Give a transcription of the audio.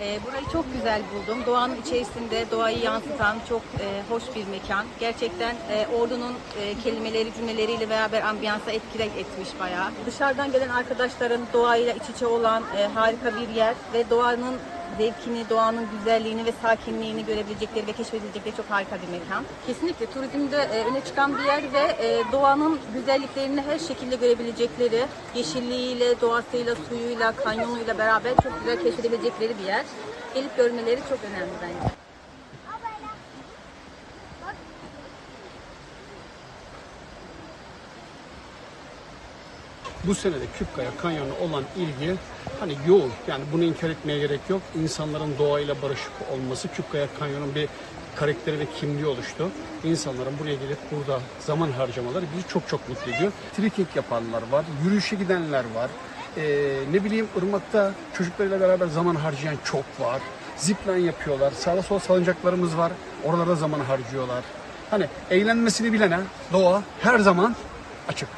Ee, burayı çok güzel buldum. Doğanın içerisinde doğayı yansıtan çok e, hoş bir mekan. Gerçekten e, Ordu'nun e, kelimeleri, cümleleriyle beraber ambiyansa etki etmiş bayağı. Dışarıdan gelen arkadaşların doğayla iç içe olan e, harika bir yer ve doğanın zevkini, doğanın güzelliğini ve sakinliğini görebilecekleri ve keşfedilecekleri çok harika bir mekan. Kesinlikle turizmde e, öne çıkan bir yer ve e, doğanın güzelliklerini her şekilde görebilecekleri, yeşilliğiyle, doğasıyla, suyuyla, kanyonuyla beraber çok güzel keşfedebilecekleri bir yer. Gelip görmeleri çok önemli bence. Bu sene de Küpkaya Kanyonu olan ilgi hani yoğun. Yani bunu inkar etmeye gerek yok. İnsanların doğayla barışık olması Küpkaya Kanyon'un bir karakteri ve kimliği oluştu. İnsanların buraya gelip burada zaman harcamaları bizi çok çok mutlu ediyor. Trekking yapanlar var, yürüyüşe gidenler var. Ee, ne bileyim ırmakta çocuklarıyla beraber zaman harcayan çok var. Zipline yapıyorlar. Sağda sola salıncaklarımız var. Oralarda zaman harcıyorlar. Hani eğlenmesini bilene doğa her zaman açık.